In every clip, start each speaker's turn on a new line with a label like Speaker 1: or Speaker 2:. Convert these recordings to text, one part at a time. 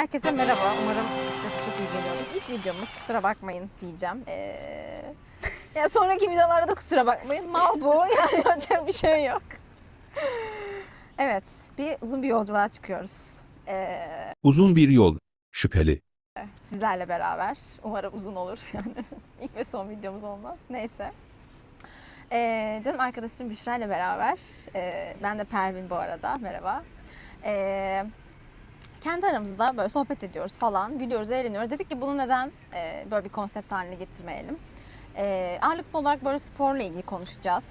Speaker 1: Herkese merhaba. Umarım ses çok iyi geliyordur. İlk videomuz kusura bakmayın diyeceğim. Ee, ya sonraki videolarda da kusura bakmayın. Mal bu. Yani yapacak bir şey yok. Evet. Bir uzun bir yolculuğa çıkıyoruz. Ee,
Speaker 2: Uzun bir yol. Şüpheli.
Speaker 1: sizlerle beraber. Umarım uzun olur yani. İlk ve son videomuz olmaz. Neyse. Ee, canım arkadaşım Büşra ile beraber. ee, ben de Pervin bu arada. Merhaba. Ee, kendi aramızda böyle sohbet ediyoruz falan. Gülüyoruz, eğleniyoruz. Dedik ki bunu neden ee, böyle bir konsept haline getirmeyelim? Ee, ağırlıklı olarak böyle sporla ilgili konuşacağız.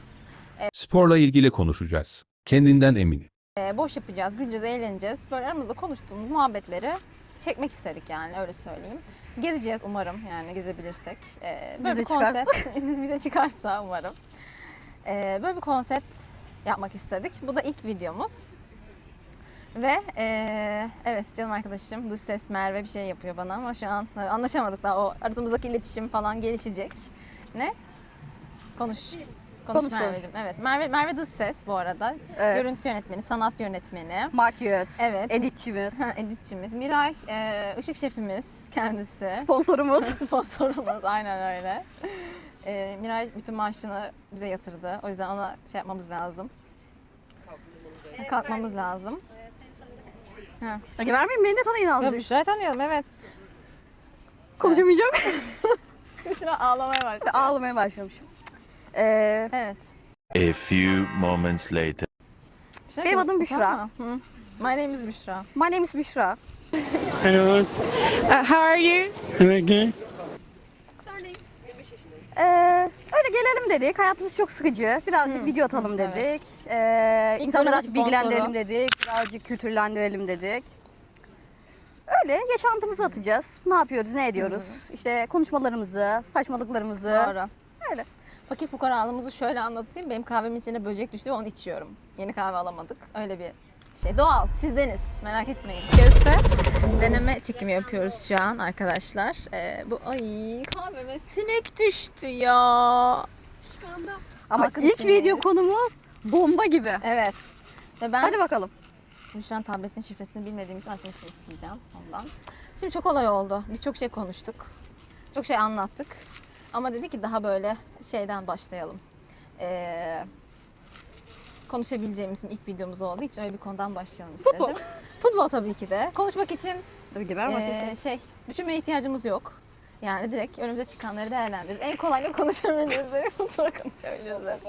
Speaker 2: Sporla ilgili konuşacağız. Kendinden emin.
Speaker 1: Ee, boş yapacağız, güleceğiz, eğleneceğiz. Böyle aramızda konuştuğumuz muhabbetleri çekmek istedik yani öyle söyleyeyim. Gezeceğiz umarım yani gezebilirsek. Ee, böyle
Speaker 3: Bize
Speaker 1: bir konsept bize çıkarsa umarım. Ee, böyle bir konsept yapmak istedik. Bu da ilk videomuz. Ve ee, evet canım arkadaşım dış ses Merve bir şey yapıyor bana ama şu an e, anlaşamadık daha o aramızdaki iletişim falan gelişecek. Ne? Konuş. Konuş,
Speaker 3: Konuş, konuş.
Speaker 1: Merve'cim. Evet. Merve, Merve dış ses bu arada.
Speaker 3: Evet.
Speaker 1: Görüntü yönetmeni, sanat yönetmeni.
Speaker 3: Makyöz,
Speaker 1: Evet.
Speaker 3: editçimiz,
Speaker 1: Ha, editçimiz. Miray, e, ışık şefimiz kendisi.
Speaker 3: sponsorumuz.
Speaker 1: Sponsorumuz aynen öyle. E, Miray bütün maaşını bize yatırdı. O yüzden ona şey yapmamız lazım. Kalkmamız lazım. Ha.
Speaker 3: Hadi vermeyin beni de tanıyın azıcık.
Speaker 1: Büşra'yı tanıyalım evet.
Speaker 3: Konuşamayacağım.
Speaker 1: Büşra ağlamaya başladı.
Speaker 3: Ağlamaya başlamışım. Ee,
Speaker 1: Evet.
Speaker 4: A few moments later.
Speaker 1: Büşra,
Speaker 3: Benim adım Büşra.
Speaker 1: Hı. My name is Büşra.
Speaker 3: my name is Büşra.
Speaker 5: Hello,
Speaker 6: Uh, how are you?
Speaker 5: again.
Speaker 3: Ee, öyle gelelim dedik. Hayatımız çok sıkıcı. Birazcık video atalım dedik. Ee,
Speaker 1: İlk
Speaker 3: insanları azıcık bilgilendirelim
Speaker 1: sponsoru.
Speaker 3: dedik. Birazcık kültürlendirelim dedik. Öyle yaşantımızı atacağız. Ne yapıyoruz, ne ediyoruz? İşte konuşmalarımızı, saçmalıklarımızı.
Speaker 1: Doğru.
Speaker 3: Öyle.
Speaker 1: Fakir fukaralığımızı şöyle anlatayım. Benim kahvemin içine böcek düştü ve onu içiyorum. Yeni kahve alamadık. Öyle bir şey. Doğal. Sizdeniz. Merak etmeyin. Kese deneme çekimi yapıyoruz şu an arkadaşlar. Ee, bu ay kahveme sinek düştü ya.
Speaker 3: Ama
Speaker 1: Halkın
Speaker 3: ilk
Speaker 1: içindeyiz.
Speaker 3: video konumuz bomba gibi.
Speaker 1: Evet. Ve ben
Speaker 3: Hadi bakalım.
Speaker 1: şu an tabletin şifresini bilmediğimiz açmasını isteyeceğim ondan. Şimdi çok olay oldu. Biz çok şey konuştuk. Çok şey anlattık. Ama dedi ki daha böyle şeyden başlayalım. Ee, konuşabileceğimiz ilk videomuz olduğu için öyle bir konudan başlayalım istedim.
Speaker 3: Futbol.
Speaker 1: Futbol tabii ki de. Konuşmak için
Speaker 3: Tabii ki
Speaker 1: ee, şey düşünmeye ihtiyacımız yok. Yani direkt önümüze çıkanları değerlendiririz. En kolay ne konuşabiliriz de futbol konuşabiliriz de.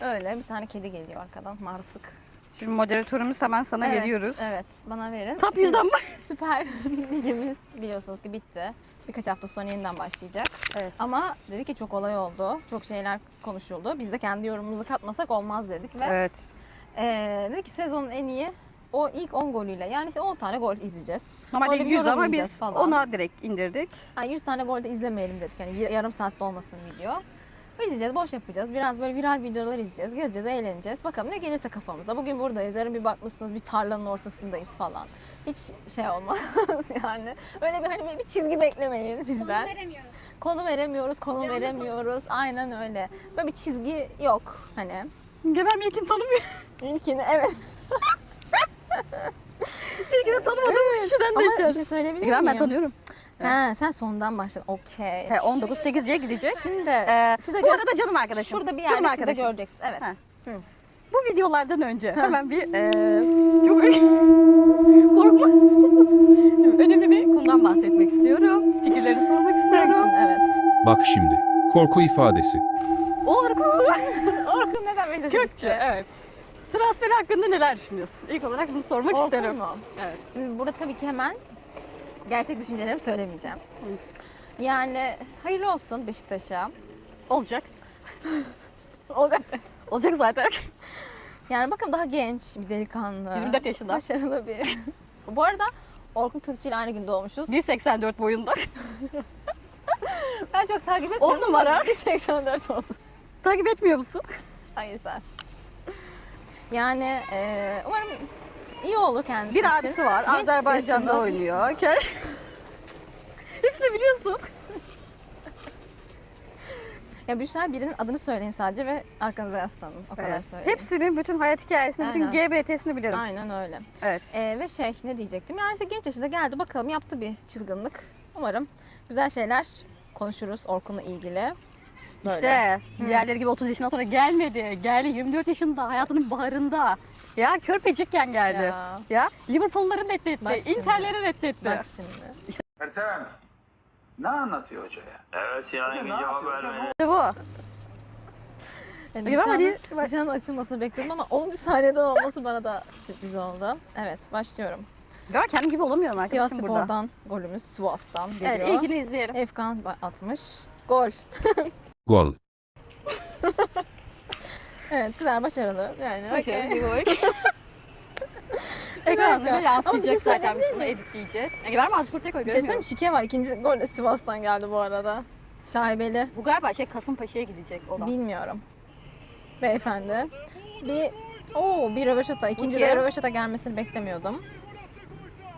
Speaker 1: Öyle bir tane kedi geliyor arkadan. Marsık.
Speaker 3: Şimdi moderatörümüz hemen sana
Speaker 1: Evet,
Speaker 3: veriyoruz.
Speaker 1: Evet, bana verin.
Speaker 3: Top
Speaker 1: Şimdi
Speaker 3: 100'den bak.
Speaker 1: Süper Ligimiz biliyorsunuz ki bitti. Birkaç hafta sonra yeniden başlayacak.
Speaker 3: Evet.
Speaker 1: Ama dedi ki çok olay oldu. Çok şeyler konuşuldu. Biz de kendi yorumumuzu katmasak olmaz dedik ve
Speaker 3: Evet.
Speaker 1: eee dedi ki sezonun en iyi o ilk 10 golüyle yani işte 10 tane gol izleyeceğiz.
Speaker 3: Normalde
Speaker 1: Öyle bir
Speaker 3: 100 ama biz
Speaker 1: falan.
Speaker 3: ona direkt indirdik.
Speaker 1: Yani 100 tane gol de izlemeyelim dedik. Yani y- yarım saatte olmasın video. İzleyeceğiz, boş yapacağız. Biraz böyle viral videolar izleyeceğiz. Gezeceğiz, eğleneceğiz. Bakalım ne gelirse kafamıza. Bugün buradayız. Yarın bir bakmışsınız bir tarlanın ortasındayız falan. Hiç şey olmaz yani. Öyle bir hani bir çizgi beklemeyin bizden. Konu veremiyoruz, konu veremiyoruz. Aynen öyle. Böyle bir çizgi yok hani.
Speaker 3: Geber Milkin tanımıyor.
Speaker 1: İlkini evet.
Speaker 3: İlkini tanımadığımız kişiden
Speaker 1: Ama
Speaker 3: denk
Speaker 1: bir şey söyleyebilir miyim?
Speaker 3: ben tanıyorum.
Speaker 1: Ha, sen sondan başladın. Okey.
Speaker 3: He 19-8 diye gidecek.
Speaker 1: Şimdi
Speaker 3: Ee,
Speaker 1: size
Speaker 3: bu arada canım arkadaşım.
Speaker 1: şurada bir
Speaker 3: canım
Speaker 1: yerde siz de göreceksiniz. Evet.
Speaker 3: Bu videolardan önce hemen bir eee çok korkma. Önemli bir konudan bahsetmek istiyorum. Fikirlerini sormak
Speaker 1: Bak
Speaker 3: istiyorum.
Speaker 1: şimdi evet.
Speaker 2: Bak şimdi. Korku ifadesi.
Speaker 3: Orkun.
Speaker 1: Orkun neden Beşiktaş'a gitti?
Speaker 3: Evet. Transfer hakkında neler düşünüyorsun? İlk olarak bunu sormak
Speaker 1: Orkun
Speaker 3: isterim.
Speaker 1: mu?
Speaker 3: Evet.
Speaker 1: Şimdi burada tabii ki hemen gerçek düşüncelerimi söylemeyeceğim. Yani hayırlı olsun Beşiktaş'a.
Speaker 3: Olacak.
Speaker 1: Olacak.
Speaker 3: Olacak zaten.
Speaker 1: Yani bakın daha genç bir delikanlı.
Speaker 3: 24 yaşında.
Speaker 1: Başarılı bir. Bu arada Orkun Kökçü ile aynı gün doğmuşuz.
Speaker 3: 1.84 boyunda.
Speaker 1: Ben çok takip etmiyorum.
Speaker 3: On numara.
Speaker 1: 84 oldu.
Speaker 3: Takip etmiyor musun?
Speaker 1: Hayır sen. Yani e, umarım iyi olur kendisi
Speaker 3: Bir
Speaker 1: için.
Speaker 3: abisi var.
Speaker 1: Genç
Speaker 3: Azerbaycan'da
Speaker 1: yaşında.
Speaker 3: oynuyor. Okay. Hepsini biliyorsun.
Speaker 1: Ya Büşra birinin adını söyleyin sadece ve arkanıza yaslanın. O kadar
Speaker 3: Evet. Hepsinin bütün hayat hikayesini, bütün. GBT'sini bilirim.
Speaker 1: Aynen öyle.
Speaker 3: Evet.
Speaker 1: Ee, ve şey ne diyecektim? Yani işte genç yaşında geldi bakalım yaptı bir çılgınlık. Umarım güzel şeyler konuşuruz Orkun'la ilgili. Böyle.
Speaker 3: İşte diğerleri gibi 30 yaşından sonra gelmedi. Geldi 24 yaşında hayatının baharında. Ya körpecikken geldi.
Speaker 1: Ya.
Speaker 3: Ya, Liverpool'ları reddetti.
Speaker 1: Bak şimdi.
Speaker 3: Inter'leri reddetti.
Speaker 1: Bak şimdi.
Speaker 7: Ertem, ne anlatıyor hoca ya?
Speaker 4: Evet
Speaker 7: Ne
Speaker 4: Engin cevap vermedi.
Speaker 3: İşte bu.
Speaker 1: Yani Büşra'nın,
Speaker 3: hadi.
Speaker 1: Büşra'nın açılmasını bekliyordum ama 10. saniyede olması bana da sürpriz oldu. Evet başlıyorum.
Speaker 3: Ben kendim gibi olamıyorum
Speaker 1: Sivas
Speaker 3: arkadaşım burada.
Speaker 1: Spor'dan golümüz Sivas'tan geliyor.
Speaker 3: Evet, ilgini izleyelim.
Speaker 1: Efkan atmış. Gol.
Speaker 2: Gol.
Speaker 1: Evet güzel başarılı. Yani
Speaker 3: Bakın,
Speaker 1: okey.
Speaker 3: bir boy. Ekranda
Speaker 1: Ama bir şey
Speaker 3: yansıyacak zaten.
Speaker 1: söyleyebilir
Speaker 3: Biz bunu editleyeceğiz. Ege verme az kurtek koy
Speaker 1: Bir şey söyleyeyim
Speaker 3: görmüyorum.
Speaker 1: mi? Şike var. İkinci gol de Sivas'tan geldi bu arada. Şaibeli.
Speaker 3: Bu galiba şey Kasımpaşa'ya gidecek o da.
Speaker 1: Bilmiyorum. Beyefendi. Bir Oo bir röveşata. İkinci de
Speaker 3: kim?
Speaker 1: röveşata gelmesini beklemiyordum.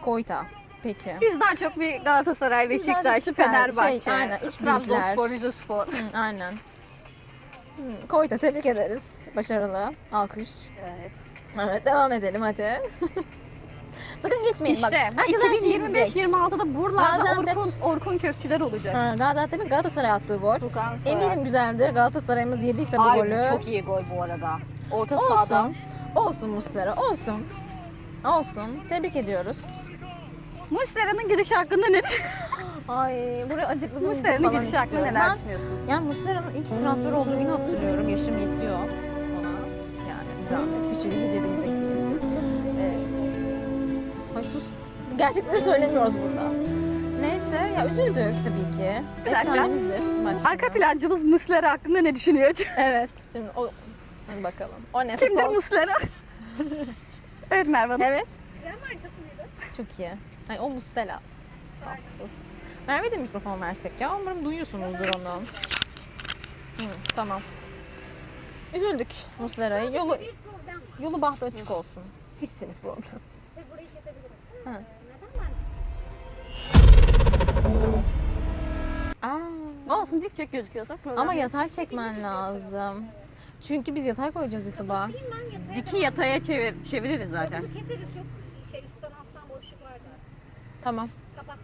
Speaker 1: Koyta. Peki.
Speaker 3: Biz daha çok bir Galatasaray, Beşiktaş, Fenerbahçe,
Speaker 1: şey, aynen, üç
Speaker 3: Trabzonspor. Rizespor.
Speaker 1: Aynen. Hı, Koyta tebrik ederiz. Başarılı. Alkış.
Speaker 3: Evet.
Speaker 1: Evet devam edelim hadi. Sakın geçmeyin bak.
Speaker 3: İşte
Speaker 1: şeyi izleyecek.
Speaker 3: 2025-26'da buralarda
Speaker 1: Gaziantep-
Speaker 3: Orkun, Orkun Kökçüler olacak.
Speaker 1: Ha, Gaziantep'in Galatasaray attığı gol. Eminim güzeldir. Galatasaray'ımız yediyse bu
Speaker 3: Ay,
Speaker 1: golü.
Speaker 3: Çok iyi gol bu arada. Orta sahada.
Speaker 1: Olsun. Olsun Muslera. Olsun. Olsun. Tebrik ediyoruz.
Speaker 3: Muslera'nın gidişi hakkında ne
Speaker 1: Ay buraya acıklı bir müzik
Speaker 3: Muslera'nın
Speaker 1: falan
Speaker 3: gidişi hakkında
Speaker 1: istiyorum.
Speaker 3: neler
Speaker 1: Ben,
Speaker 3: düşünüyorsun?
Speaker 1: yani Muslera'nın ilk transfer olduğu günü hatırlıyorum. Yaşım yetiyor ona. Yani bir zahmet. Küçüğü cebinize gideyim. Ee, ay sus. Gerçekleri söylemiyoruz burada. Neyse ya üzüldük tabii ki.
Speaker 3: Bir dakika.
Speaker 1: Şimdi.
Speaker 3: Arka plancımız Muslera hakkında ne düşünüyor?
Speaker 1: Evet. Şimdi o Hadi bakalım. O ne?
Speaker 3: Kimdir
Speaker 1: futbol?
Speaker 3: Muslera? evet Merve Hanım.
Speaker 1: Evet. Krem markası mıydı? Çok iyi. Ay o Mustela. Tatsız. Merve de mikrofon versek ya. Umarım duyuyorsunuzdur onu. Hı, tamam. Üzüldük Muslera'yı. Yolu, yolu bahtı açık olsun. Sizsiniz problem.
Speaker 8: Tabii burayı kesebiliriz.
Speaker 1: Ha.
Speaker 8: Neden
Speaker 1: Aa,
Speaker 3: Olsun dikçek gözüküyorsa problem
Speaker 1: ama
Speaker 3: yok.
Speaker 1: yatay çekmen lazım. Çünkü biz yatay koyacağız YouTube'a.
Speaker 8: kapatayım ben yatağa?
Speaker 3: Diki yataya çevir, çeviririz zaten.
Speaker 8: Bunu keseriz çok şey üstten alttan boşluk var zaten.
Speaker 1: Tamam.
Speaker 8: Kapattım.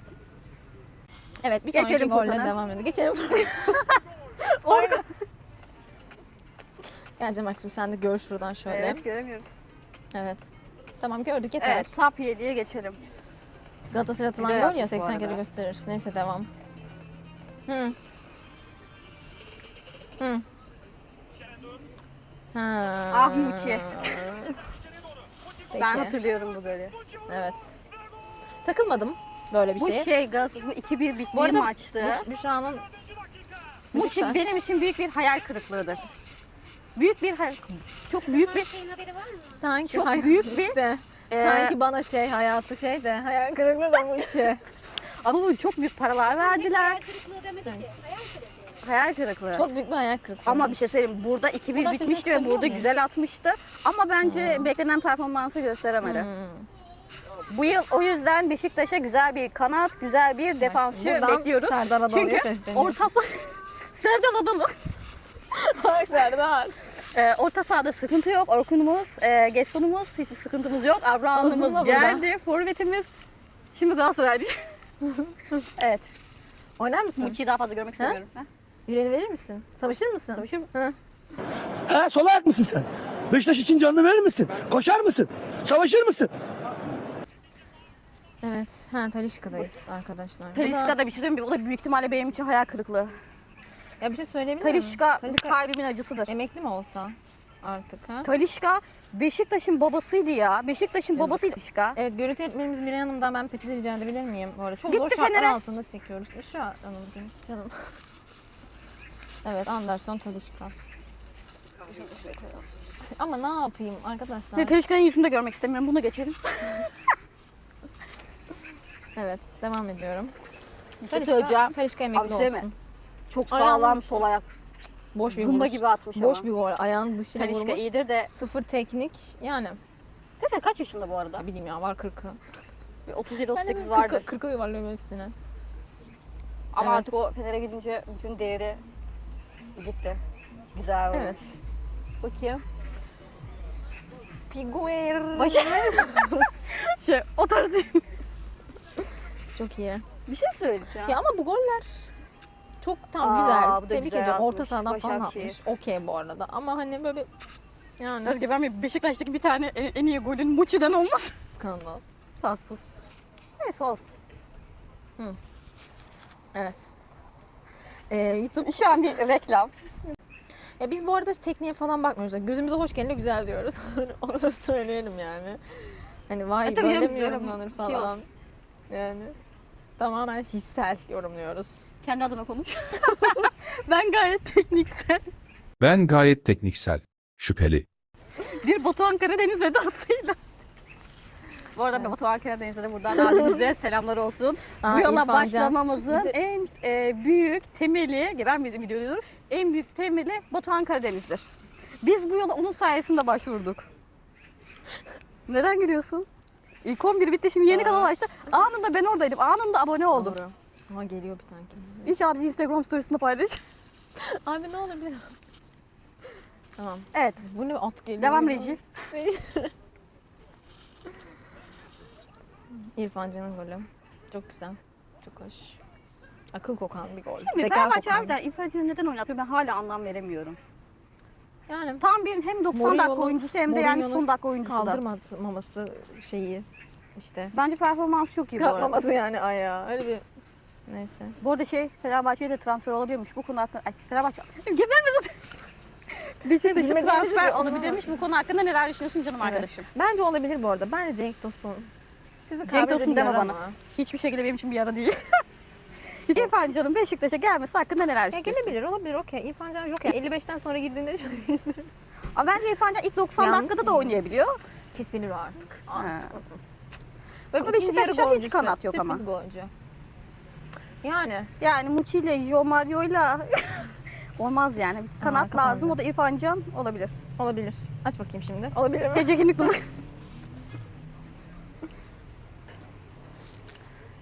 Speaker 1: Evet bir
Speaker 3: Geçelim
Speaker 1: sonraki golle
Speaker 3: Furkan'a.
Speaker 1: devam edelim. Geçelim. Geleceğim Akşam sen de gör şuradan şöyle.
Speaker 3: Evet göremiyoruz.
Speaker 1: Evet. Tamam gördük yeter.
Speaker 3: Evet top 7'ye geçelim.
Speaker 1: Galatasaray atılan
Speaker 3: Güzel
Speaker 1: gol ya
Speaker 3: yapmış bu
Speaker 1: 80 kere
Speaker 3: arada.
Speaker 1: gösterir. Neyse devam. Hı. Hı. Ha.
Speaker 3: Ah Muçi.
Speaker 1: Peki.
Speaker 3: Ben hatırlıyorum bu golü.
Speaker 1: Evet. Takılmadım böyle bir
Speaker 3: Bu
Speaker 1: şeye.
Speaker 3: şey Gaz, bu 2-1 bittiği
Speaker 1: Bu arada
Speaker 3: maçtı.
Speaker 1: Büş- Büşra'nın
Speaker 3: Bu
Speaker 1: Beşiktaş.
Speaker 3: için benim için büyük bir hayal kırıklığıdır. Büyük bir hayal, çok büyük bir
Speaker 8: şeyin haberi var mı?
Speaker 1: sanki
Speaker 3: Çok büyük bir,
Speaker 1: işte.
Speaker 3: Ee,
Speaker 1: sanki bana şey hayatı şey de hayal kırıklığı da bu içi.
Speaker 3: ama bu çok büyük paralar verdiler.
Speaker 8: Hayal kırıklığı demedik ki. Hayal kırıklığı.
Speaker 3: Hayal kırıklığı.
Speaker 1: Çok büyük bir hayal kırıklığı.
Speaker 3: ama bir şey söyleyeyim burada 2-1
Speaker 1: Buradan sesini
Speaker 3: bitmişti ve burada
Speaker 1: muyum?
Speaker 3: güzel atmıştı. Ama bence beklenen performansı gösteremedi.
Speaker 1: Hmm.
Speaker 3: Bu yıl o yüzden Beşiktaş'a güzel bir kanat, güzel bir defansçı
Speaker 1: Buradan
Speaker 3: bekliyoruz.
Speaker 1: Serdar Adalı'ya
Speaker 3: Çünkü
Speaker 1: sesleniyorum.
Speaker 3: orta saha... Serdar Adalı.
Speaker 1: Bak Serdar.
Speaker 3: Ee, orta sahada sıkıntı yok. Orkun'umuz, e, Geston'umuz hiçbir sıkıntımız yok.
Speaker 1: Uzun da
Speaker 3: Abraham'ımız
Speaker 1: burada.
Speaker 3: geldi. Forvetimiz. Şimdi Galatasaray'da. evet.
Speaker 1: Oynar mısın?
Speaker 3: Muçi'yi daha fazla görmek istemiyorum. Ha?
Speaker 1: Yüreğini verir misin? Savaşır mısın?
Speaker 3: Savaşır mı?
Speaker 1: Hı.
Speaker 5: Ha sol ayak mısın sen? Beşiktaş için canını verir misin? Koşar mısın? Savaşır mısın?
Speaker 1: Evet. Ha Talişka'dayız arkadaşlar. Bu da-
Speaker 3: bir şey söyleyeyim mi? O da büyük ihtimalle benim için hayal kırıklığı.
Speaker 1: Ya bir şey söyleyebilir miyim?
Speaker 3: Talişka,
Speaker 1: Talişka
Speaker 3: kalbimin acısıdır.
Speaker 1: emekli mi olsa artık ha?
Speaker 3: Talişka Beşiktaş'ın babasıydı ya. Beşiktaş'ın babasıydı Talişka.
Speaker 1: Evet görüntü yönetmenimiz Miray Hanım'dan ben peçete rica edebilir miyim? Bu arada çok
Speaker 3: Gitti
Speaker 1: zor şartlar
Speaker 3: Fener'e.
Speaker 1: altında çekiyoruz. Şu Hanımcığım canım. evet Anderson Talişka. Ama ne yapayım arkadaşlar?
Speaker 3: Ve Talişka'nın yüzünü de görmek istemiyorum. Bunu geçelim.
Speaker 1: Evet devam ediyorum.
Speaker 3: Şey
Speaker 1: Talişka,
Speaker 3: söyleyeceğim.
Speaker 1: Talişka emekli
Speaker 3: sevme.
Speaker 1: olsun.
Speaker 3: Çok sağlam sol ayak.
Speaker 1: Boş bir vuruş.
Speaker 3: gibi atmış
Speaker 1: Boş
Speaker 3: ama.
Speaker 1: bir gol. Ayağın dışına
Speaker 3: Talişka
Speaker 1: vurmuş.
Speaker 3: iyidir de.
Speaker 1: Sıfır teknik. Yani
Speaker 3: Tete kaç yaşında bu arada?
Speaker 1: ne bileyim ya var 40'ı.
Speaker 3: Bir
Speaker 1: Ben
Speaker 3: 37-38
Speaker 1: de
Speaker 3: vardır.
Speaker 1: 40'ı 40'ı yuvarlıyorum hepsine.
Speaker 3: Ama
Speaker 1: Evet.
Speaker 3: artık o Fener'e gidince bütün değeri Gitti. Güzel olmuş.
Speaker 1: Evet.
Speaker 3: Bakayım.
Speaker 1: Figuer.
Speaker 3: Başı... şey o tarz değil.
Speaker 1: Çok iyi.
Speaker 3: Bir şey söyleyeceğim.
Speaker 1: Ya ama bu goller çok tam
Speaker 3: Aa,
Speaker 1: güzel.
Speaker 3: bu da
Speaker 1: Tebrik
Speaker 3: güzel
Speaker 1: ediyorum. Orta
Speaker 3: atmış.
Speaker 1: sahadan falan
Speaker 3: Başakşehir.
Speaker 1: atmış. Okey bu arada. Ama hani böyle yani
Speaker 3: Özge ben bir Beşiktaş'taki bir tane en, en iyi golün Muçi'den olmaz.
Speaker 1: skandal.
Speaker 3: Tatsız. Neyse olsun.
Speaker 1: Evet. Ee, YouTube
Speaker 3: Şu an bir reklam.
Speaker 1: Ya biz bu arada tekniğe falan bakmıyoruz. Gözümüze hoş gelene güzel diyoruz. Onu da söyleyelim yani. Hani vay
Speaker 3: E tabii
Speaker 1: böyle
Speaker 3: canım,
Speaker 1: mi
Speaker 3: yorum-
Speaker 1: yorumlanır
Speaker 3: şey
Speaker 1: falan. yani tamamen hissel yorumluyoruz.
Speaker 3: Kendi adına konuş. ben gayet tekniksel.
Speaker 2: Ben gayet tekniksel. Şüpheli.
Speaker 3: Bir Batuhan Karadeniz edasıyla. Bu arada Batuhan Karadeniz'e de buradan abimize selamlar olsun.
Speaker 1: Aa,
Speaker 3: Bu yola başlamamızın en e, büyük temeli, ben bir video diyorum, en büyük temeli Batuhan Karadeniz'dir. Biz bu yola onun sayesinde başvurduk. Neden gülüyorsun? İlk 11 bitti şimdi yeni kanal açtı. Anında ben oradaydım. Anında abone oldum.
Speaker 1: Doğru. Ama geliyor bir tane kim?
Speaker 3: İnşallah bizi Instagram storiesinde paylaş.
Speaker 1: Abi ne olur bir Tamam.
Speaker 3: Evet.
Speaker 1: Bu ne at geliyor.
Speaker 3: Devam
Speaker 1: ya.
Speaker 3: Reji.
Speaker 1: İrfan Can'ın golü. Çok güzel. Çok hoş. Akıl kokan bir gol.
Speaker 3: Şimdi Fenerbahçe harbiden İrfan'ı neden oynatıyor ben hala anlam veremiyorum.
Speaker 1: Yani
Speaker 3: Tam bir hem 90 dakika
Speaker 1: Mourinho'nun-
Speaker 3: oyuncusu hem de yani
Speaker 1: Mourinho'nun
Speaker 3: son dakika oyuncusu da.
Speaker 1: kaldırmaması şeyi işte.
Speaker 3: Bence performans çok iyi bu arada.
Speaker 1: Kalkmaması yani ayağa. Öyle bir neyse.
Speaker 3: Bu arada şey Fenerbahçe'ye de transfer olabilirmiş. Bu konu hakkında... Ay Fenerbahçe... Zaten. Beşiktaş'a
Speaker 1: Bilmediğimiz
Speaker 3: transfer olabilirmiş. Bu konu hakkında neler düşünüyorsun canım arkadaşım?
Speaker 1: Bence olabilir bu arada. Bence Cenk Tosun. Sizi
Speaker 3: Cenk Tosun deme bana. Hiçbir şekilde benim için bir yara değil. İrfan canım Beşiktaş'a gelmesi hakkında neler
Speaker 1: Ya
Speaker 3: düşünüyorsun?
Speaker 1: gelebilir olabilir okey. İrfan Can Joker 55'ten sonra girdiğinde çok
Speaker 3: Ama bence İrfan Can ilk 90
Speaker 1: Yanlış
Speaker 3: dakikada da
Speaker 1: mı?
Speaker 3: oynayabiliyor.
Speaker 1: kesilir o artık. Artık. Böyle
Speaker 3: Ama Beşiktaş'ta şu an hiç kanat yok ama.
Speaker 1: Sürpriz golcü. Yani
Speaker 3: Yani Muçi ile Jo Mario ile olmaz yani. Kanat
Speaker 1: arka
Speaker 3: lazım. O da İrfan Can olabilir.
Speaker 1: olabilir. Aç bakayım şimdi. Olabilir mi?
Speaker 3: Gece günlük numara.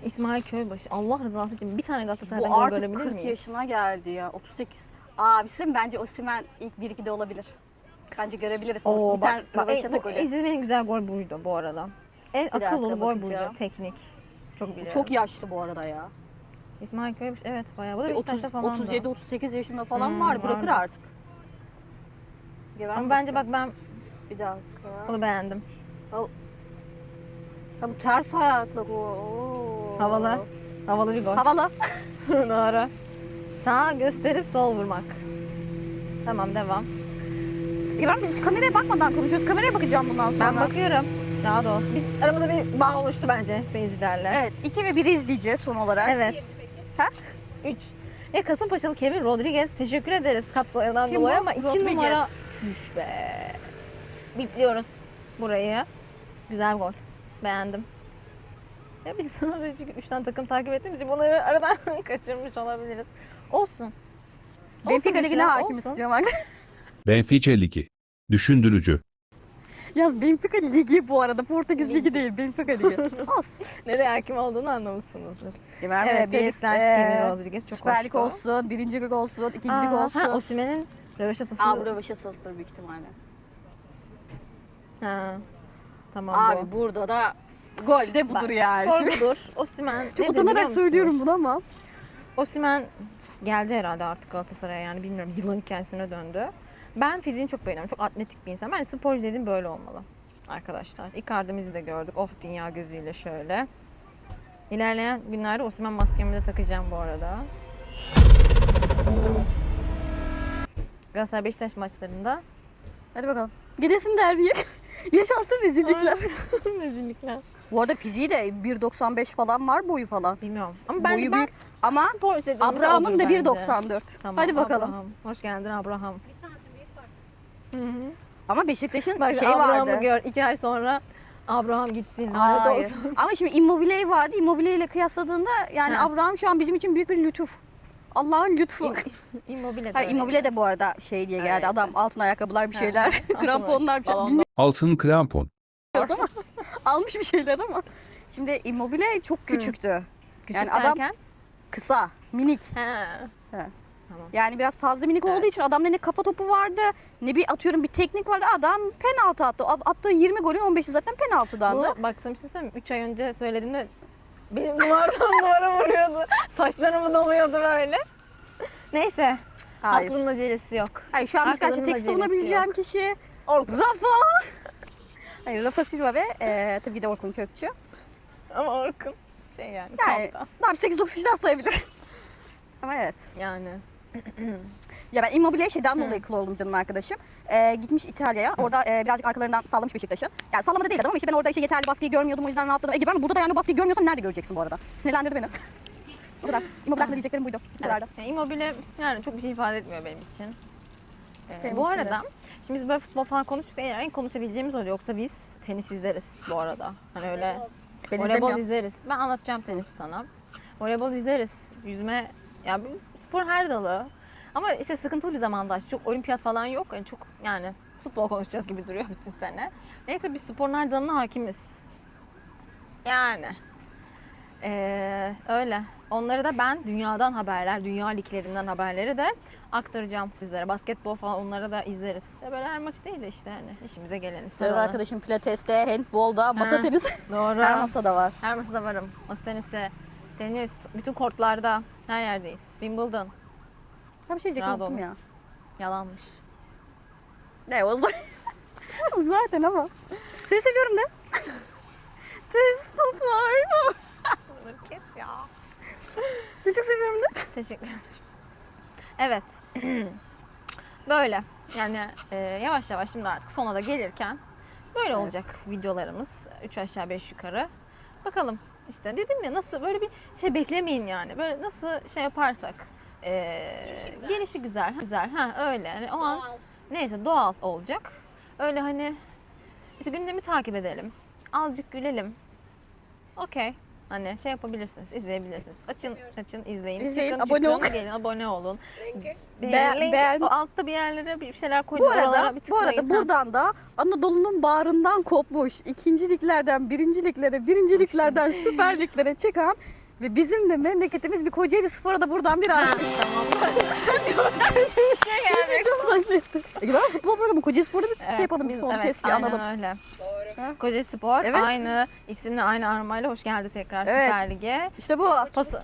Speaker 1: İsmail Köybaşı. Allah rızası için bir tane Galatasaray'dan
Speaker 3: Bu
Speaker 1: gol
Speaker 3: artık
Speaker 1: görebilir
Speaker 3: 40
Speaker 1: miyiz?
Speaker 3: yaşına geldi ya. 38. Abisi bence Osimhen ilk 1-2'de olabilir. Bence görebiliriz.
Speaker 1: Oo
Speaker 3: Bir
Speaker 1: bak, bak en, bu, izlediğim en güzel gol buydu bu arada. En
Speaker 3: dakika
Speaker 1: akıl dolu gol buydu. Teknik. Çok biliyorum.
Speaker 3: Çok yaşlı bu arada ya.
Speaker 1: İsmail Köybaşı evet bayağı. Bu da
Speaker 3: Bir
Speaker 1: Beşiktaş'ta falan
Speaker 3: 37-38 yaşında falan
Speaker 1: Hmm,
Speaker 3: var. Bırakır
Speaker 1: vardı.
Speaker 3: artık.
Speaker 1: Ama bence bak ben
Speaker 3: Bir dakika.
Speaker 1: bunu beğendim.
Speaker 3: Ya bu ters ayakla bu. Oo.
Speaker 1: Havalı. Havalı bir gol.
Speaker 3: Havalı.
Speaker 1: Doğru. Sağ gösterip sol vurmak. Tamam devam.
Speaker 3: Ben biz kameraya bakmadan konuşuyoruz. Kameraya bakacağım bundan sonra.
Speaker 1: Ben bakıyorum. Rahat ol. Biz aramızda bir bağ oluştu bence seyircilerle.
Speaker 3: Evet. 2 ve 1'i izleyeceğiz son olarak.
Speaker 1: Evet.
Speaker 3: Ha?
Speaker 1: 3. E Kasımpaşalı Kevin Rodriguez teşekkür ederiz katkılarından
Speaker 3: Kim
Speaker 1: dolayı
Speaker 3: bu?
Speaker 1: ama 2
Speaker 3: Rodriguez.
Speaker 1: numara çüş be. Bitliyoruz burayı. Güzel gol. Beğendim. Ya biz sadece 3 tane takım takip ettiğimiz için bunları aradan kaçırmış olabiliriz. Olsun.
Speaker 3: Benfica Ligi'ne hakimiz diyorum bak.
Speaker 2: Benfica Ligi. Düşündürücü.
Speaker 3: ya Benfica Ligi bu arada. Portekiz Ligi değil. Benfica Ligi. Olsun.
Speaker 1: Nereye hakim olduğunu anlamışsınızdır.
Speaker 3: Evet,
Speaker 1: Evet, tebrikler Kevin Rodriguez çok
Speaker 3: Süper Lig olsun, birinci lig olsun, ikinci lig olsun.
Speaker 1: Ha, Osimhen'in röveşatası.
Speaker 3: Aa, bu Röveşata'sıdır büyük ihtimalle.
Speaker 1: Ha. Tamam
Speaker 3: Abi
Speaker 1: bu.
Speaker 3: burada da gol de budur yani.
Speaker 1: Gol budur. Osimhen
Speaker 3: Çok utanarak söylüyorum bunu ama.
Speaker 1: Osimhen geldi herhalde artık Galatasaray'a yani bilmiyorum yılın hikayesine döndü. Ben fiziğini çok beğeniyorum. Çok atletik bir insan. Bence sporcu dediğim böyle olmalı arkadaşlar. Icardi'mizi de gördük. Oh dünya gözüyle şöyle. İlerleyen günlerde Osimhen maskemi de takacağım bu arada. Galatasaray Beşiktaş maçlarında
Speaker 3: Hadi bakalım. Gidesin derbiye. Yaşansın rezillikler.
Speaker 1: rezillikler.
Speaker 3: Bu arada fiziği de 1.95 falan var boyu falan.
Speaker 1: Bilmiyorum. Ama bence
Speaker 3: boyu
Speaker 1: ben
Speaker 3: büyük. Ama
Speaker 1: spor istediğimde
Speaker 3: Abraham'ın da
Speaker 1: bence.
Speaker 3: 1.94.
Speaker 1: Tamam,
Speaker 3: Hadi bakalım.
Speaker 1: Abraham. Hoş geldin Abraham.
Speaker 8: Bir santim bir fark.
Speaker 3: Ama Beşiktaş'ın
Speaker 1: Bak
Speaker 3: şey
Speaker 1: Abraham'ı
Speaker 3: vardı.
Speaker 1: gör. iki ay sonra Abraham gitsin. Lanet olsun.
Speaker 3: Ama şimdi Immobile vardı. Immobile ile kıyasladığında yani
Speaker 1: Ha.
Speaker 3: Abraham şu an bizim için büyük bir lütuf. Allah'ın lütfu.
Speaker 1: Immobile de.
Speaker 3: Immobile de bu arada şey diye geldi.
Speaker 1: Evet.
Speaker 3: Adam altın ayakkabılar bir şeyler, kramponlar bir
Speaker 2: Altın krampon.
Speaker 3: Almış bir şeyler ama. Şimdi Immobile çok küçüktü.
Speaker 1: Küçük
Speaker 3: Yani adam-
Speaker 1: derken?
Speaker 3: Kısa, minik.
Speaker 1: He.
Speaker 3: He.
Speaker 1: Tamam.
Speaker 3: Yani biraz fazla minik
Speaker 1: Evet.
Speaker 3: olduğu için adamda ne kafa topu vardı ne bir atıyorum bir teknik vardı. Adam penaltı attı. At- Attığı 20 golün 15'i zaten penaltıdandı.
Speaker 1: Bu, bak sana bir şey söyleyeyim mi? 3 ay önce söylediğimde benim duvardan duvara vuruyordu. Saçlarımı doluyordu böyle. Neyse.
Speaker 3: Hayır.
Speaker 1: Aklımın acelesi yok.
Speaker 3: Hayır şu an
Speaker 1: Arkalarının
Speaker 3: karşı tek savunabileceğim kişi
Speaker 1: Orkun.
Speaker 3: Rafa. Hayır Rafa Silva ve e, tabii ki de Orkun Kökçü.
Speaker 1: Ama Orkun şey yani,
Speaker 3: Yani
Speaker 1: kampta.
Speaker 3: daha 8-9 kişiden sayabilirim. Ama evet.
Speaker 1: Yani.
Speaker 3: Ya ben Immobile şeyden dolayı kıl oldum canım arkadaşım. Ee, gitmiş İtalya'ya. Orada e, birazcık arkalarından sallamış Beşiktaş'ı. Yani sallamada değil adam ama işte ben orada işte yeterli baskıyı görmüyordum o yüzden rahatladım. Ege ben burada da yani baskıyı görmüyorsan nerede göreceksin bu arada? Sinirlendirdi beni. bu kadar. Immobile hakkında diyeceklerim buydu. Bu.
Speaker 1: Evet. Yani Immobile yani çok bir şey ifade etmiyor benim için. Ee, bu arada şimdi biz böyle futbol falan konuştuk en konuşabileceğimiz oluyor yoksa biz tenis izleriz bu arada. Hani öyle
Speaker 3: Ben
Speaker 1: voleybol
Speaker 3: izlemiyorum.
Speaker 1: izleriz. Ben anlatacağım tenis sana. Voleybol izleriz. Yüzme ya biz spor her dalı. Ama işte sıkıntılı bir zamandaş. Çok olimpiyat falan yok. Yani çok yani futbol konuşacağız gibi duruyor bütün sene. Neyse biz sporun her dalına hakimiz. Yani. Ee, öyle. Onları da ben dünyadan haberler, dünya liglerinden haberleri de aktaracağım sizlere. Basketbol falan onları da izleriz. Ya böyle her maç değil de işte hani işimize geleni.
Speaker 3: Senin
Speaker 1: sarılanı.
Speaker 3: arkadaşım pilateste, handbolda, masa tenisi.
Speaker 1: Doğru.
Speaker 3: Her masada var.
Speaker 1: Her masada varım. Masa tenisi, tenis, bütün kortlarda her yerdeyiz. Wimbledon.
Speaker 3: Ha bir şey diyecektim unuttum ya.
Speaker 1: Yalanmış.
Speaker 3: Ne o zaten. Zaten ama. Seni seviyorum de. Tenis toplar.
Speaker 1: Kes ya.
Speaker 3: Çok seviyorum de.
Speaker 1: Teşekkür ederim. Evet. böyle. Yani e, yavaş yavaş şimdi artık sona da gelirken böyle olacak videolarımız. 3 aşağı 5 yukarı. Bakalım işte dedim ya nasıl böyle bir şey beklemeyin yani. Böyle nasıl şey yaparsak e, gelişi güzel. Güzel. Ha öyle. Yani o an neyse doğal olacak. Öyle hani işte gündemi takip edelim. Azıcık gülelim. Okey. Hani şey yapabilirsiniz, izleyebilirsiniz. Açın, açın, izleyin.
Speaker 3: İzleyin,
Speaker 1: Çıkın,
Speaker 3: abone
Speaker 1: çıkın,
Speaker 3: olun.
Speaker 1: gelin, abone olun.
Speaker 3: Beğen-
Speaker 1: Beğen,
Speaker 3: beğen-
Speaker 1: O altta bir yerlere bir şeyler
Speaker 3: Bu
Speaker 1: koyacağız.
Speaker 3: arada,
Speaker 1: oralara bir
Speaker 3: bu arada
Speaker 1: tıklayın.
Speaker 3: Buradan da Anadolu'nun bağrından kopmuş, ikinciliklerden birinciliklere, birinciliklerden süper liglere çıkan ve bizim de memleketimiz bir Kocaeli Spor'a da buradan bir alkış.
Speaker 1: Tamam.
Speaker 3: Çok zannettim. E, ben futbol programı Kocaeli Spor'da bir
Speaker 1: Evet,
Speaker 3: şey yapalım, bir
Speaker 1: biz-
Speaker 3: son
Speaker 1: evet,
Speaker 3: kez bir
Speaker 1: aynen
Speaker 3: analım.
Speaker 1: öyle.
Speaker 3: Ha?
Speaker 1: Koca Spor
Speaker 3: Evet.
Speaker 1: aynı isimle aynı armayla hoş geldi tekrar
Speaker 3: Evet.
Speaker 1: Süper Lig'e.
Speaker 3: İşte bu.
Speaker 1: Pos-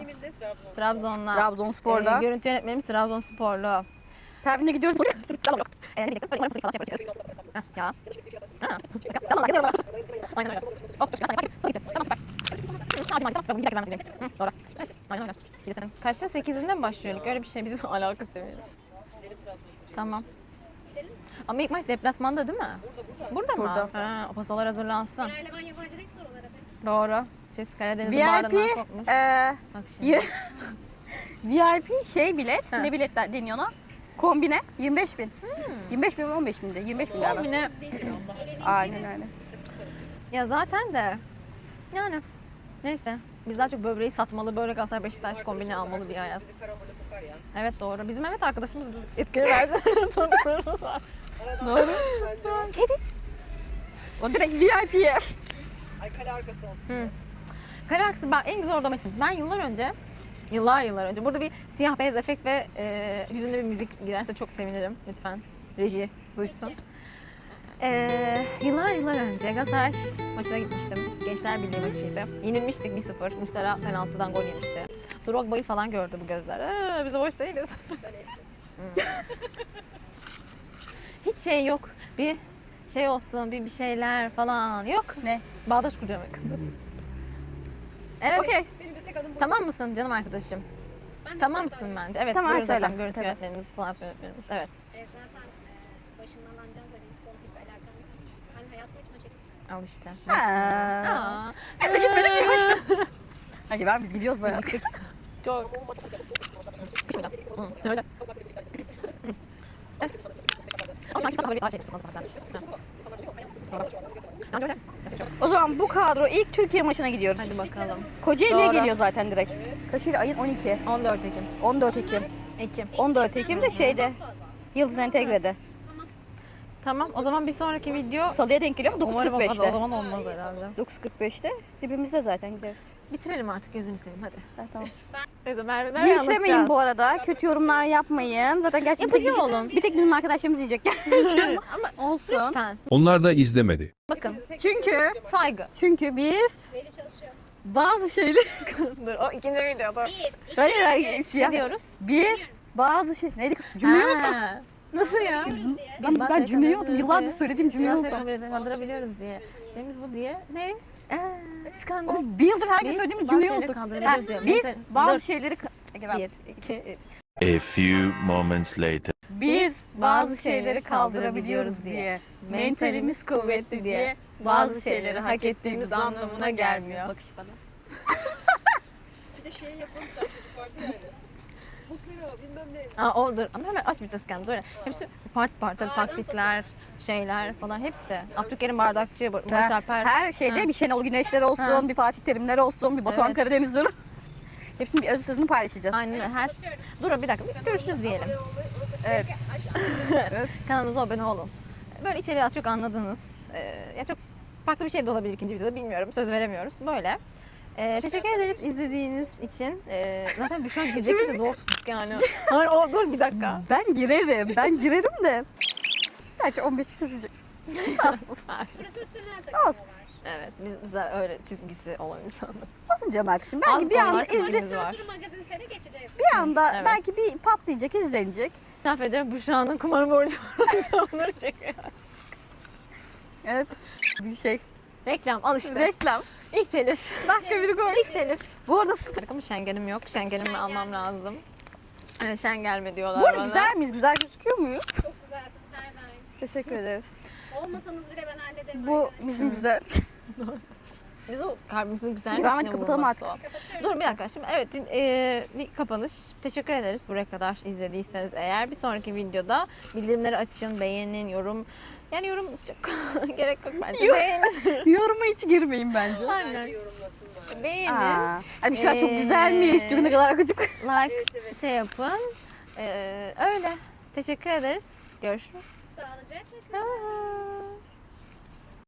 Speaker 1: Trabzon'la.
Speaker 3: Trabzonspor'da.
Speaker 1: Ee, görüntü yönetmenimiz Trabzonsporlu.
Speaker 3: Pervin'le gidiyoruz.
Speaker 1: Ee, ne diyecektim? Böyle umarım falan yaparız. Heh, Ya. Ha. Tamam. Aynen öyle. Oh, gideceğiz. Tamam, süper. Doğru. Kaçta? Sekizinde mi başlıyorduk? Öyle bir şey. Bizim alakası yok. Tamam. Ama ilk maç deplasmanda değil mi? Burada mı?
Speaker 3: Burada.
Speaker 1: Ha, o pasalar hazırlansın.
Speaker 8: Eleman yabancı değil sorulara be.
Speaker 1: Doğru. Siz Karadeniz'in bağrından
Speaker 3: VIP,
Speaker 1: kopmuş.
Speaker 3: e,
Speaker 1: Bak şimdi.
Speaker 3: yir- VIP şey bilet,
Speaker 1: Ha.
Speaker 3: ne biletler deniyor ona? Kombine 25 bin. 25 bin mi 15 bin de? 25 bin galiba.
Speaker 1: Kombine
Speaker 3: Aynen öyle.
Speaker 1: Ya zaten de yani neyse biz daha çok böbreği satmalı, börek Galatasaray Beşiktaş kombini almalı bir hayat. Evet doğru. Bizim evet arkadaşımız biz etkili versiyonu tanıklarımız var.
Speaker 3: Doğru. Kedi. O direkt VIP'ye.
Speaker 1: Kare arkası ben en güzel orada. Ben yıllar önce yıllar yıllar önce burada bir siyah beyaz efekt ve e, yüzünde bir müzik girerse çok sevinirim lütfen. Reji duysun. E, yıllar yıllar önce Galatasaray maçına gitmiştim. Gençler Birliği maçıydı. Yenilmiştik 1-0. Muslera penaltıdan gol yemişti. Drogba'yı falan gördü bu gözler. Ee, biz boş değiliz. Hmm. Hiç şey yok. Bir şey olsun, bir bir şeyler falan yok.
Speaker 3: Ne?
Speaker 1: Bağdaş kuracağım. Evet.
Speaker 3: Okey.
Speaker 1: Tamam mısın canım arkadaşım? tamam mısın bence? Evet.
Speaker 3: Tamam,
Speaker 1: buyurun
Speaker 3: söyle.
Speaker 1: zaten Görüntü
Speaker 3: Tabii.
Speaker 1: yönetmenimiz, sanat yönetmenimiz. Evet.
Speaker 8: E, zaten başından anlayacağınız üzere futbol hiçbir alakam yok. Ben hayatımda hiç maça gittim.
Speaker 1: Al işte.
Speaker 3: Ha. Neyse gitmedik diyormuş. Hadi ver biz gidiyoruz bayağı.
Speaker 1: Çok. Kış mıydı? Hı, öyle. Evet. Ama sanki kitapları bir daha şey. Bence öyle.
Speaker 3: O zaman bu kadro ilk Türkiye maçına gidiyoruz.
Speaker 1: Hadi bakalım.
Speaker 3: Kocaeli'ye
Speaker 1: Doğru.
Speaker 3: geliyor zaten direkt. Kaçıydı ayın 12.
Speaker 1: 14 Ekim.
Speaker 3: 14 Ekim.
Speaker 1: Ekim.
Speaker 3: 14 Ekim de şeyde Yıldız Entegre'de.
Speaker 1: Tamam. O zaman bir sonraki video
Speaker 3: Salıya denk geliyor mu?
Speaker 1: umarım olmaz. O
Speaker 3: 9.45'te.
Speaker 1: zaman olmaz herhalde.
Speaker 3: 9.45'te dibimizde zaten gideriz.
Speaker 1: Bitirelim artık gözünü seveyim hadi.
Speaker 3: Ha, tamam.
Speaker 1: Neyse Merve, Merve
Speaker 3: Linçlemeyin bu arada. Kötü yorumlar yapmayın. Zaten gerçekten bir tek, bizim,
Speaker 1: olun.
Speaker 3: bir tek bizim arkadaşlarımız yiyecek.
Speaker 1: Ama
Speaker 3: Olsun.
Speaker 1: lütfen.
Speaker 2: Onlar da izlemedi.
Speaker 1: Bakın.
Speaker 3: Çünkü
Speaker 1: Saygı.
Speaker 3: çünkü biz bazı şeyleri
Speaker 1: Dur o ikinci videoda.
Speaker 3: hayır hayır siyah.
Speaker 1: Ne diyoruz?
Speaker 3: Biz bazı şey neydi kız? Cümleyi unuttum.
Speaker 1: Ha. Nasıl ya?
Speaker 3: Ben, ben, cümleyi unuttum. Yıllardır söylediğim cümleyi unuttum.
Speaker 1: kaldırabiliyoruz diye. Şeyimiz bu diye. Ne? Ee, skandal.
Speaker 3: Oğlum bir yıldır her gün
Speaker 1: bazı
Speaker 3: cümleyi
Speaker 1: şeyleri
Speaker 3: unuttuk. Ha. Biz bazı şeyleri...
Speaker 1: Bir, iki, üç.
Speaker 4: A few moments later.
Speaker 3: Biz bazı şeyleri kaldırabiliyoruz diye. Mentalimiz kuvvetli diye bazı şeyleri hak ettiğimiz anlamına gelmiyor. Bakış bana.
Speaker 1: Aa o dur. Ama hemen açmayacağız kendimizi öyle. Hepsi part part tabii taktikler, şeyler falan hepsi. Abdülkerim Bardakçı, Barış Alper.
Speaker 3: Her şeyde
Speaker 1: Ha.
Speaker 3: bir Şenol Güneşler olsun,
Speaker 1: Ha.
Speaker 3: bir Fatih Terimler olsun, bir Batuhan
Speaker 1: Evet.
Speaker 3: Karadenizler Hepsinin bir öz sözünü paylaşacağız.
Speaker 1: Aynen öyle. Her... Dur bir dakika. Bir görüşürüz diyelim.
Speaker 3: Evet.
Speaker 1: Kanalımıza abone olun. Böyle içeriği az çok anladınız. Ee, ya çok farklı bir şey de olabilir ikinci videoda bilmiyorum. Söz veremiyoruz. Böyle. Ee, teşekkür ederiz izlediğiniz için. Ee, zaten bir şu an girecekti de zor tuttuk yani. Hayır o dur bir dakika.
Speaker 3: Ben girerim, ben girerim de. Gerçi 15 kişi izleyecek. Az.
Speaker 8: Profesyonel takım
Speaker 3: Az.
Speaker 1: Evet biz bize öyle çizgisi olan insanlar.
Speaker 3: Olsun Cemal şimdi.
Speaker 1: Az
Speaker 3: Belki bir anda izle,
Speaker 1: var.
Speaker 8: Magazin geçeceğiz.
Speaker 3: bir anda
Speaker 1: Evet.
Speaker 3: belki bir patlayacak, izlenecek.
Speaker 1: İtiraf ediyorum Büşra'nın kumar borcu var. Onları çekiyor.
Speaker 3: Evet. Bir şey.
Speaker 1: Reklam al işte.
Speaker 3: Reklam.
Speaker 1: İlk telif.
Speaker 3: Dakika bir gol.
Speaker 1: İlk telif.
Speaker 3: Bu arada sıfır.
Speaker 1: Ama şengenim yok. Şengenimi almam lazım. Evet, şen gelme diyorlar
Speaker 3: Bu arada
Speaker 1: bana.
Speaker 3: güzel miyiz? Güzel gözüküyor muyuz?
Speaker 8: Çok güzelsiniz her daim.
Speaker 3: Teşekkür ederiz.
Speaker 8: Olmasanız bile ben hallederim.
Speaker 3: Bu
Speaker 8: arkadaşlar.
Speaker 3: bizim güzel.
Speaker 1: Biz o kalbimizin güzelliği içine
Speaker 3: et, kapatalım artık.
Speaker 1: o. Dur bir dakika şimdi evet e, bir kapanış. Teşekkür ederiz buraya kadar izlediyseniz eğer. Bir sonraki videoda bildirimleri açın, beğenin, yorum. Yani yorum çok gerek yok bence. Beğenin.
Speaker 3: Yoruma hiç girmeyin bence.
Speaker 1: Aynen. Beğenin.
Speaker 3: Aa, hani bir şey çok
Speaker 1: Ee,
Speaker 3: güzelmiş. Çok ne kadar akıcık.
Speaker 1: Like şey yapın. Ee, öyle. Teşekkür ederiz. Görüşürüz.
Speaker 8: Sağlıcakla.
Speaker 1: Aa.